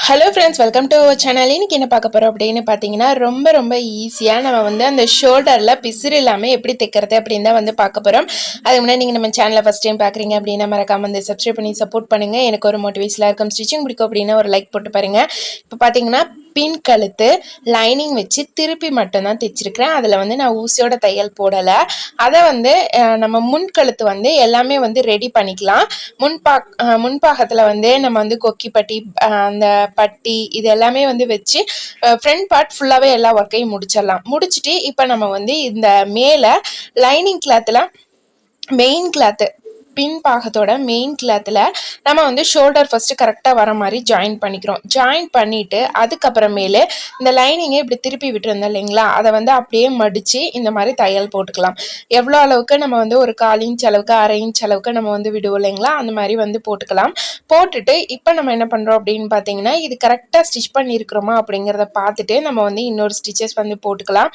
Hello friends welcome to our channel இன்னைக்கு என்ன பார்க்க போகிறோம் அப்படின்னு பார்த்தீங்கன்னா ரொம்ப ரொம்ப ஈஸியாக நம்ம வந்து அந்த ஷோல்டரில் பிசிறு இல்லாமல் எப்படி தைக்கிறது அப்படின்னு தான் வந்து பார்க்க போகிறோம் அதுக்கு முன்னாடி நீங்கள் நம்ம சேனலை ஃபஸ்ட் டைம் பார்க்குறீங்க அப்படின்னா மறக்காம வந்து சப்ஸ்கிரைப் பண்ணி சப்போர்ட் பண்ணுங்கள் எனக்கு ஒரு மோட்டிவேஷனாக இருக்கும். ஸ்டிச்சிங் பிடிக்கும் அப்படின்னா ஒரு லைக் போட்டு பாருங்கள் இப்போ பார்த்தீங்கன்னா பின் கழுத்து லைனிங் வச்சு திருப்பி மட்டும்தான் தைச்சிருக்கிறேன். அதில் வந்து நான் ஊசியோட தையல் போடலை. அதை வந்து நம்ம முன் கழுத்து வந்து எல்லாமே வந்து ரெடி பண்ணிக்கலாம். முன்பா முன்பாகத்தில் வந்து நம்ம வந்து கொக்கி பட்டி அந்த பட்டி இது எல்லாமே வந்து வச்சு ஃப்ரண்ட் பார்ட் ஃபுல்லாகவே எல்லா ஒர்க்கையும் முடிச்சிடலாம். முடிச்சுட்டு இப்போ நம்ம வந்து இந்த மேலே லைனிங் கிளாத்தில் மெயின் கிளாத்து பின் பாகத்தோட மெயின் கிளாத்தில் நம்ம வந்து ஷோல்டர் ஃபஸ்ட்டு கரெக்டாக வர மாதிரி ஜாயின் பண்ணிக்கிறோம். ஜாயின் பண்ணிவிட்டு அதுக்கப்புறமேலு இந்த லைனிங்கை இப்படி திருப்பி விட்டுருந்தோம் இல்லைங்களா? அதை வந்து அப்படியே மடித்து இந்த மாதிரி தையல் போட்டுக்கலாம். எவ்வளோ அளவுக்கு நம்ம வந்து ஒரு கால் இன்ச் அளவுக்கு அரை இன்ச் அளவுக்கு நம்ம வந்து விடுவோம் இல்லைங்களா? அந்த மாதிரி வந்து போட்டுக்கலாம். போட்டுட்டு இப்போ நம்ம என்ன பண்ணுறோம் அப்படின்னு பார்த்தீங்கன்னா இது கரெக்டாக ஸ்டிச் பண்ணியிருக்கிறோமா அப்படிங்கிறத பார்த்துட்டு நம்ம வந்து இன்னொரு ஸ்டிச்சஸ் வந்து போட்டுக்கலாம்.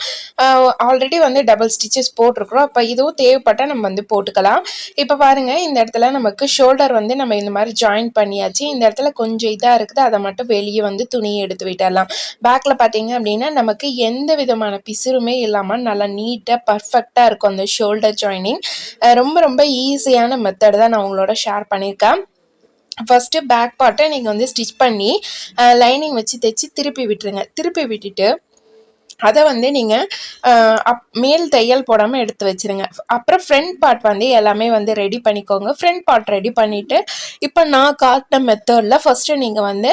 ஆல்ரெடி வந்து டபுள் ஸ்டிச்சஸ் போட்டிருக்கிறோம். அப்போ இதுவும் தேவைப்பட்டால் நம்ம வந்து போட்டுக்கலாம். இப்போ பாருங்க இந்த இடத்துல நமக்கு ஷோல்டர் வந்து நம்ம இந்த மாதிரி ஜாயின் பண்ணியாச்சு. இந்த இடத்துல கொஞ்சம் இதாக இருக்குது அதை மட்டும் வெளியே வந்து துணியை எடுத்து விட்டுடலாம். பேக்கில் பார்த்தீங்க அப்படின்னா நமக்கு எந்த விதமான பிசுறுமே இல்லாமல் நல்லா நீட்டாக பர்ஃபெக்டாக இருக்கும் அந்த ஷோல்டர் ஜாயினிங் ரொம்ப ரொம்ப ஈஸியான மெத்தட் தான் நான் உங்களோட ஷேர் பண்ணியிருக்கேன். ஃபஸ்ட்டு பேக் பார்ட்டை நீங்கள் வந்து ஸ்டிச் பண்ணி லைனிங் வச்சு தைச்சி திருப்பி விட்டுருங்க. திருப்பி விட்டுட்டு அதை வந்து நீங்கள் அப் மேல் தையல் போடாமல் எடுத்து வச்சுருங்க. அப்புறம் ஃப்ரண்ட் பார்ட் வந்து எல்லாமே வந்து ரெடி பண்ணிக்கோங்க. ஃப்ரண்ட் பார்ட் ரெடி பண்ணிவிட்டு இப்போ நான் காட்டின மெத்தடில் ஃபஸ்ட்டு நீங்கள் வந்து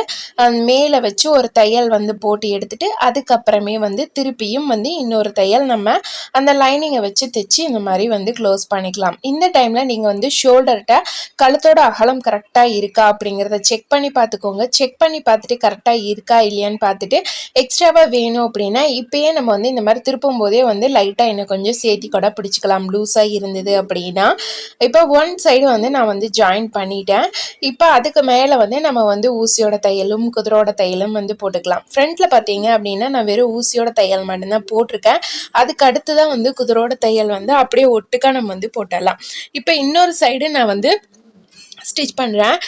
மேலே வச்சு ஒரு தையல் வந்து போட்டு எடுத்துட்டு அதுக்கப்புறமே வந்து திருப்பியும் வந்து இன்னொரு தையல் நம்ம அந்த லைனிங்கை வச்சு தைச்சி இந்த மாதிரி வந்து க்ளோஸ் பண்ணிக்கலாம். இந்த டைமில் நீங்கள் வந்து ஷோல்டர்கிட்ட கழுத்தோட அகலம் கரெக்டாக இருக்கா அப்படிங்கிறத செக் பண்ணி பார்த்துக்கோங்க. செக் பண்ணி பார்த்துட்டு கரெக்டாக இருக்கா இல்லையான்னு பார்த்துட்டு எக்ஸ்ட்ராவாக வேணும் அப்படின்னா இப்போயே நம்ம வந்து இந்த மாதிரி திருப்பும் போதே வந்து லைட்டாக இன்னும் கொஞ்சம் சேர்த்தி கூட பிடிச்சிக்கலாம் லூஸாக இருந்தது அப்படின்னா இப்போ ஒன் சைடு வந்து நான் வந்து ஜாயின் பண்ணிட்டேன். இப்போ அதுக்கு மேலே வந்து நம்ம வந்து ஊசியோட தையலும் குதிரோட தையலும் வந்து போட்டுக்கலாம். ஃப்ரண்ட்டில் பார்த்தீங்க அப்படின்னா நான் வெறும் ஊசியோட தையல் மட்டும்தான் போட்டிருக்கேன். அதுக்கு அடுத்து தான் வந்து குதிரோட தையல் வந்து அப்படியே ஒட்டுக்கா நம்ம வந்து போட்டுடலாம் இப்போ இன்னொரு சைடு நான் வந்து ஸ்டிச் பண்ணுறேன்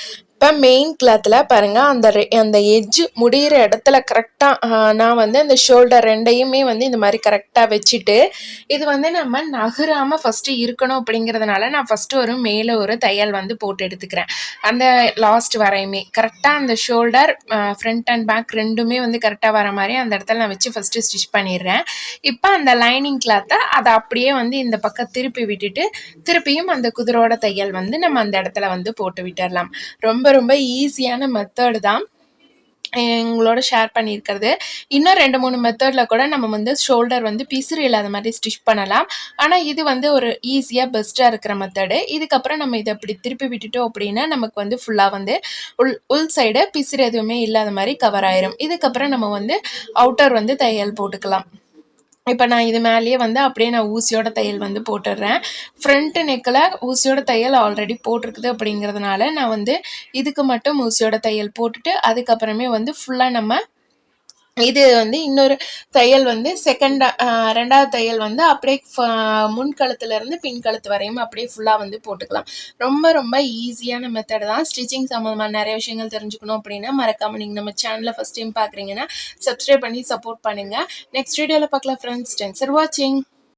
இப்போ மெயின் கிளாத்தில் பாருங்கள் அந்த ரெ- அந்த எஜ்ஜு முடிகிற இடத்துல கரெக்டாக நான் வந்து அந்த ஷோல்டர் ரெண்டையுமே வந்து இந்த மாதிரி கரெக்டாக வச்சுட்டு இது வந்து நம்ம நகராமல் ஃபஸ்ட்டு இருக்கணும் அப்படிங்கிறதுனால நான் ஃபஸ்ட்டு ஒரு மேலே ஒரு தையல் வந்து போட்டு எடுத்துக்கிறேன். அந்த லாஸ்ட் வரையுமே. கரெக்டாக அந்த ஷோல்டர் ஃப்ரண்ட் அண்ட் பேக் ரெண்டுமே வந்து கரெக்டாக வர மாதிரி அந்த இடத்துல நான் வச்சு ஃபஸ்ட்டு ஸ்டிச் பண்ணிடுறேன். இப்போ அந்த லைனிங் கிளாத்தை அதை அப்படியே வந்து இந்த பக்கம் திருப்பி விட்டுட்டு திருப்பியும் அந்த குதிரோட தையல் வந்து நம்ம அந்த இடத்துல வந்து போட்டு விட்டுடலாம் ரொம்ப ரொம்ப ஈஸியான மெத்தடு தான் எங்களோட ஷேர் பண்ணியிருக்கிறது. இன்னும் ரெண்டு மூணு மெத்தடில் கூட நம்ம வந்து ஷோல்டர் வந்து பிசுறு இல்லாத மாதிரி ஸ்டிச் பண்ணலாம். ஆனால் இது வந்து ஒரு ஈஸியாக பெஸ்ட்டாக இருக்கிற மெத்தடு இதுக்கப்புறம் நம்ம இதை அப்படி திருப்பி விட்டுட்டோம் அப்படின்னா நமக்கு வந்து ஃபுல்லாக வந்து உள் உள் சைடு பிசுறு எதுவுமே இல்லாத மாதிரி கவர் ஆயிரும். இதுக்கப்புறம் நம்ம வந்து அவுட்டர் வந்து தையல் போட்டுக்கலாம். இப்போ நான் இது மேலேயே வந்து அப்படியே நான் ஊசியோட தையல் வந்து போட்டுடுறேன். ஃப்ரண்ட்டு நெக்கில் ஊசியோட தையல் ஆல்ரெடி போட்டிருக்குது அப்படிங்கிறதுனால நான் வந்து இதுக்கு மட்டும் ஊசியோட தையல் போட்டுட்டு அதுக்கப்புறமே வந்து ஃபுல்லாக நம்ம இது வந்து இன்னொரு தையல் வந்து செகண்டா ரெண்டாவது தையல் வந்து அப்படியே முன்கழுத்துலேருந்து பின்கழுத்து வரையும் அப்படியே ஃபுல்லாக வந்து போட்டுக்கலாம். ரொம்ப ரொம்ப ஈஸியான மெத்தட் தான். ஸ்டிச்சிங் சம்மந்தமாக நிறைய விஷயங்கள் தெரிஞ்சுக்கணும் அப்படின்னா மறக்காமல் நீங்கள் நம்ம சேனலை ஃபஸ்ட் டைம் பார்க்குறீங்கன்னா சப்ஸ்கிரைப் பண்ணி சப்போர்ட் பண்ணுங்கள் நெக்ஸ்ட் வீடியோவில் பார்க்கலாம் ஃப்ரெண்ட்ஸ் தேங்க்ஸ் ஃபார் வாட்சிங்